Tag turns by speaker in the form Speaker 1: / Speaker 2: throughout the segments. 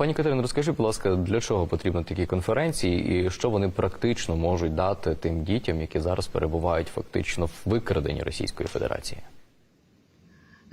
Speaker 1: Пані Катерина, розкажи, будь ласка, для чого потрібні такі конференції, і що вони практично можуть дати тим дітям, які зараз перебувають фактично в викраденні Російської Федерації?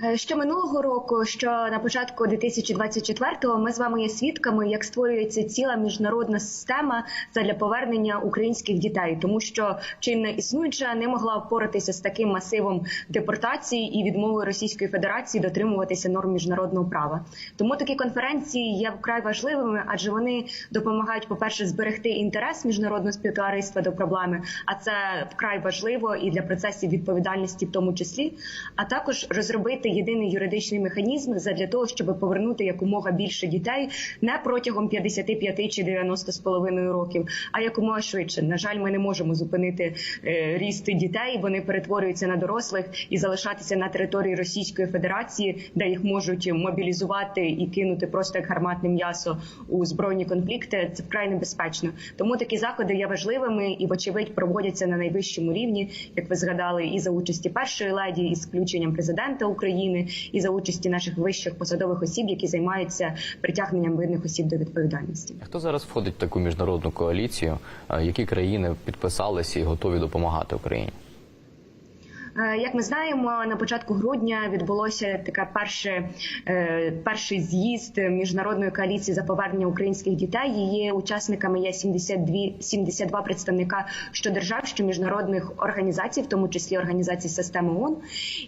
Speaker 2: Е, Що минулого року, що на початку 2024-го ми з вами є свідками, як створюється ціла міжнародна система для повернення українських дітей, тому що чинна існуюча не могла впоратися з таким масивом депортації і відмови Російської Федерації дотримуватися норм міжнародного права. Тому такі конференції є вкрай важливими, адже вони допомагають, по перше, зберегти інтерес міжнародного співтовариства до проблеми, а це вкрай важливо і для процесів відповідальності, в тому числі, а також розробити єдиний юридичний механізм для того, щоб повернути якомога більше дітей не протягом 55 чи 90 з половиною років, а якомога швидше. На жаль, ми не можемо зупинити е, ріст дітей. Вони перетворюються на дорослих і залишатися на території Російської Федерації, де їх можуть мобілізувати і кинути просто як гарматне м'ясо у збройні конфлікти. Це вкрай небезпечно. Тому такі заходи є важливими і, вочевидь, проводяться на найвищому рівні, як ви згадали, і за участі першої леді, і з включенням президента України, і за участі наших вищих посадових осіб, які займаються притягненням винних осіб до відповідальності.
Speaker 1: Хто зараз входить в таку міжнародну коаліцію? Які країни підписалися і готові допомагати Україні?
Speaker 2: Е, Як ми знаємо, на початку грудня відбулося таке перше е, перший з'їзд міжнародної коаліції за повернення українських дітей. Її учасниками є 72, 72 представника що держав, що міжнародних організацій, в тому числі організацій системи ООН.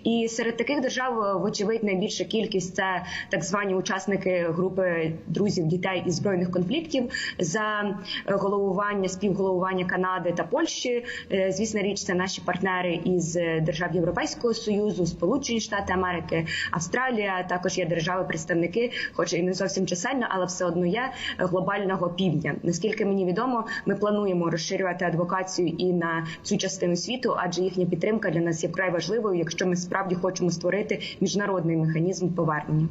Speaker 2: І серед таких держав, вочевидь, найбільша кількість це так звані учасники групи друзів дітей із збройних конфліктів за головування співголовування Канади та Польщі. Е, Звісно, річ це наші партнери із держав Європейського союзу, Сполучені Штати Америки, Австралія. Також є держави-представники, хоч і не зовсім чисельно, але все одно є глобального півдня. Наскільки мені відомо, ми плануємо розширювати адвокацію і на цю частину світу, адже їхня підтримка для нас є вкрай важливою, якщо ми справді хочемо створити міжнародний механізм повернення.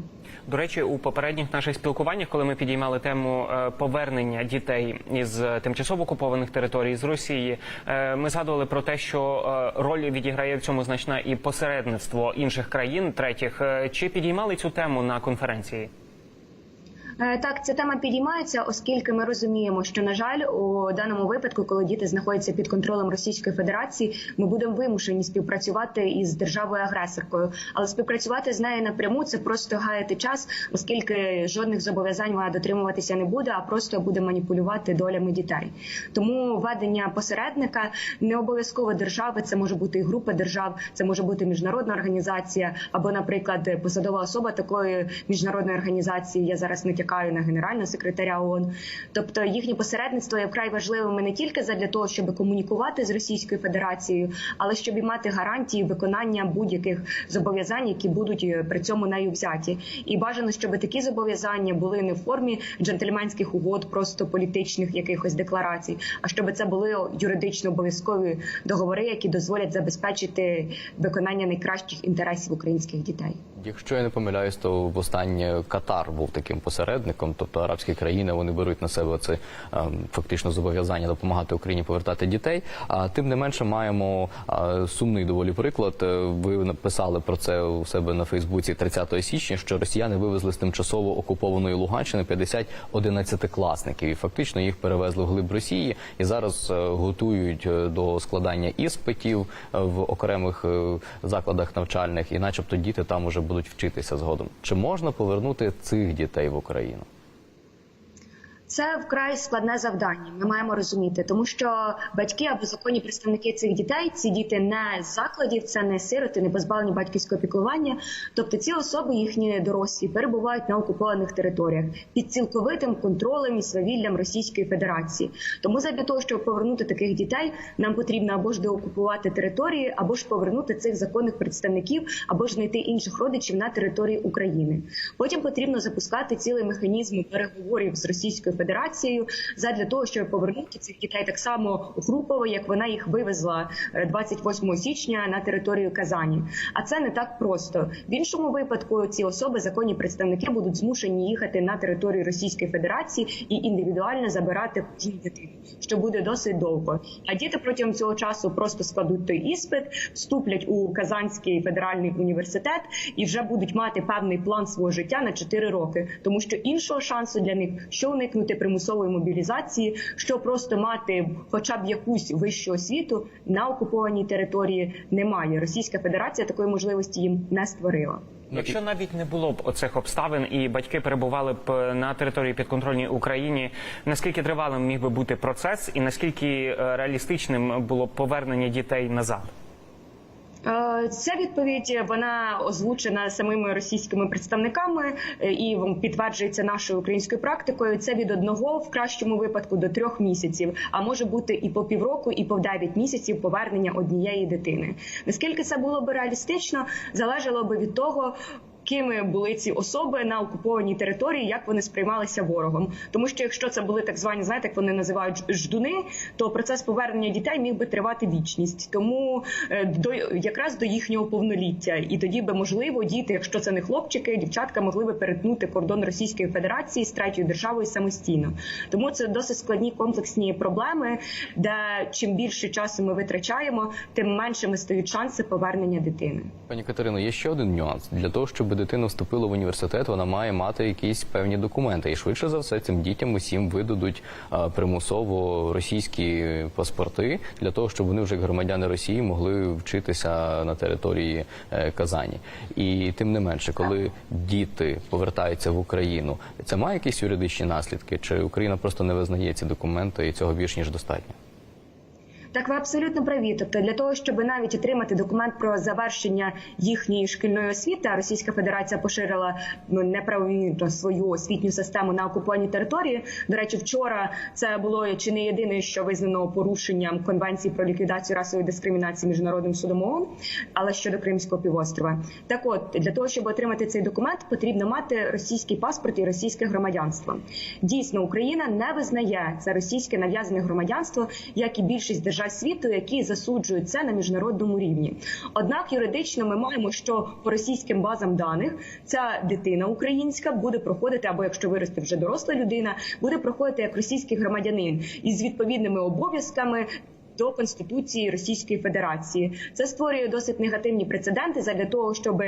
Speaker 3: До речі, у попередніх наших спілкуваннях, коли ми підіймали тему е, повернення дітей із е, тимчасово окупованих територій з Росії, е, ми згадували про те, що е, роль відіграє в цьому значна і посередництво інших країн третіх. Е, Чи підіймали цю тему на конференції?
Speaker 2: Е, Так, ця тема підіймається, оскільки ми розуміємо, що на жаль, у даному випадку, коли діти знаходяться під контролем Російської Федерації, ми будемо вимушені співпрацювати із державою агресоркою, але співпрацювати з нею напряму це просто гаяти час, оскільки жодних зобов'язань вона дотримуватися не буде, а просто буде маніпулювати долями дітей. Тому введення посередника не обов'язково держави, це може бути і група держав, це може бути міжнародна організація або, наприклад, посадова особа такої міжнародної організації. Я зараз натякаю на генерального секретаря ООН. Тобто їхнє посередництво є вкрай важливими не тільки задля того, щоб комунікувати з Російською Федерацією, але щоб і мати гарантії виконання будь-яких зобов'язань, які будуть е, при цьому нею взяті. І бажано, щоб такі зобов'язання були не в формі джентльменських угод, просто політичних якихось декларацій, а щоб це були юридично обов'язкові договори, які дозволять забезпечити виконання найкращих інтересів українських дітей.
Speaker 1: Якщо я не помиляюсь, то востаннє Катар був таким посередником, тобто арабські країни вони беруть на себе це ем, фактично зобов'язання допомагати Україні повертати дітей. А тим не менше маємо сумний доволі приклад. Е, Ви написали про це у себе на Фейсбуці 30 січня, що росіяни вивезли з тимчасово окупованої Луганщини 50 одинадцятикласників, і фактично їх перевезли в глиб Росії і зараз е, готують е, до складання іспитів в окремих закладах навчальних, і, начебто, діти там уже будуть вчитися згодом. Чи можна повернути цих дітей в Україну?
Speaker 2: Це вкрай складне завдання. Ми маємо розуміти, тому що батьки або законні представники цих дітей, ці діти не з закладів, це не сироти, не позбавлені батьківського піклування. Тобто ці особи, їхні дорослі, перебувають на окупованих територіях під цілковитим контролем і свавіллям Російської Федерації. Тому задля того, щоб повернути таких дітей, нам потрібно або ж деокупувати території, або ж повернути цих законних представників, або ж знайти інших родичів на території України. Потім потрібно запускати цілий механізм переговорів з Російською Федерацією задля того, щоб повернути цих дітей так само групово, як вона їх вивезла е, 28 січня на територію Казані. А це не так просто. В іншому випадку ці особи, законні представники, будуть змушені їхати на територію Російської Федерації і індивідуально забирати кожну дитину, що буде досить довго. А діти протягом цього часу просто складуть той іспит, вступлять у Казанський федеральний університет і вже будуть мати певний план свого життя на 4 роки, тому що іншого шансу для них що уникнути примусової мобілізації, що просто мати хоча б якусь вищу освіту на окупованій території немає. Російська Федерація такої можливості їм не створила.
Speaker 3: Якщо навіть не було б оцих обставин, і батьки перебували б на території підконтрольній Україні, наскільки тривалим міг би бути процес, і наскільки е, реалістичним було б повернення дітей назад?
Speaker 2: Е, Ця відповідь вона озвучена самими російськими представниками е, і підтверджується нашою українською практикою. Це від одного в кращому випадку до трьох місяців, а може бути і по півроку, і по дев'ять місяців повернення однієї дитини. Наскільки це було б реалістично, залежало би від того. Кими були ці особи на окупованій території, як вони сприймалися ворогом? Тому що якщо це були так звані, знаєте, як вони називають ждуни, то процес повернення дітей міг би тривати вічність. Тому е, до якраз до їхнього повноліття, і тоді би можливо діти, якщо це не хлопчики, дівчатка могли би перетнути кордон Російської Федерації з третьою державою самостійно. Тому це досить складні комплексні проблеми, де чим більше часу ми витрачаємо, тим меншими стають шанси повернення дитини.
Speaker 1: Пані Катерино, є ще один нюанс. Для того, щоб дитина вступила в університет, вона має мати якісь певні документи. І швидше за все цим дітям усім видадуть а, примусово російські паспорти для того, щоб вони вже як громадяни Росії могли вчитися на території е, Казані. І тим не менше, коли діти повертаються в Україну, це має якісь юридичні наслідки? Чи Україна просто не визнає ці документи і цього більш ніж достатньо?
Speaker 2: Так, ви абсолютно праві. Тобто, для того, щоб навіть отримати документ про завершення їхньої шкільної освіти, Російська Федерація поширила ну, неправомірно свою освітню систему на окупованій території. До речі, вчора це було чи не єдине, що визнано порушенням конвенції про ліквідацію расової дискримінації міжнародним судом ООН, але щодо Кримського півострова. Так, от для того, щоб отримати цей документ, потрібно мати російський паспорт і російське громадянство. Дійсно, Україна не визнає це російське нав'язане громадянство, як і більшість держав світу, які засуджують це на міжнародному рівні. Однак юридично ми маємо, що по російським базам даних ця дитина українська буде проходити, або якщо виросте вже доросла людина, буде проходити як російський громадянин із відповідними обов'язками. До конституції Російської Федерації це створює досить негативні прецеденти задля того, щоб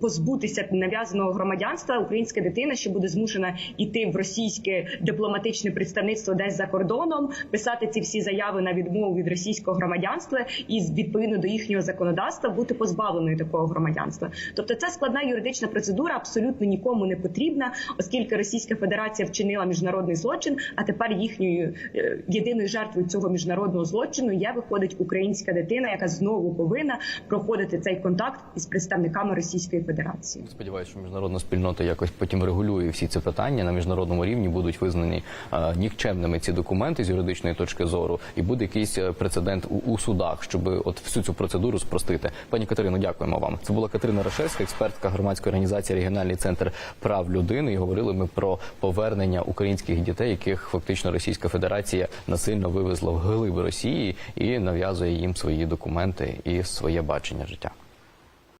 Speaker 2: позбутися нав'язаного громадянства. Українська дитина, що буде змушена йти в російське дипломатичне представництво десь за кордоном, писати ці всі заяви на відмову від російського громадянства і відповідно до їхнього законодавства бути позбавленою такого громадянства. Тобто, це складна юридична процедура, абсолютно нікому не потрібна, оскільки Російська Федерація вчинила міжнародний злочин, а тепер їхньою е, єдиною жертвою цього міжнародного злочину є виходить українська дитина, яка знову повинна проходити цей контакт із представниками Російської Федерації.
Speaker 1: Сподіваюся, що міжнародна спільнота якось потім регулює всі ці питання на міжнародному рівні. Будуть визнані е, нікчемними ці документи з юридичної точки зору, і буде якийсь е, прецедент у, у судах, щоб от всю цю процедуру спростити. Пані Катерино, дякуємо вам. Це була Катерина Рашевська, експертка громадської організації Регіональний центр прав людини. І говорили ми про повернення українських дітей, яких фактично Російська Федерація насильно вивезла в глиби Росії і нав'язує їм свої документи і своє бачення життя.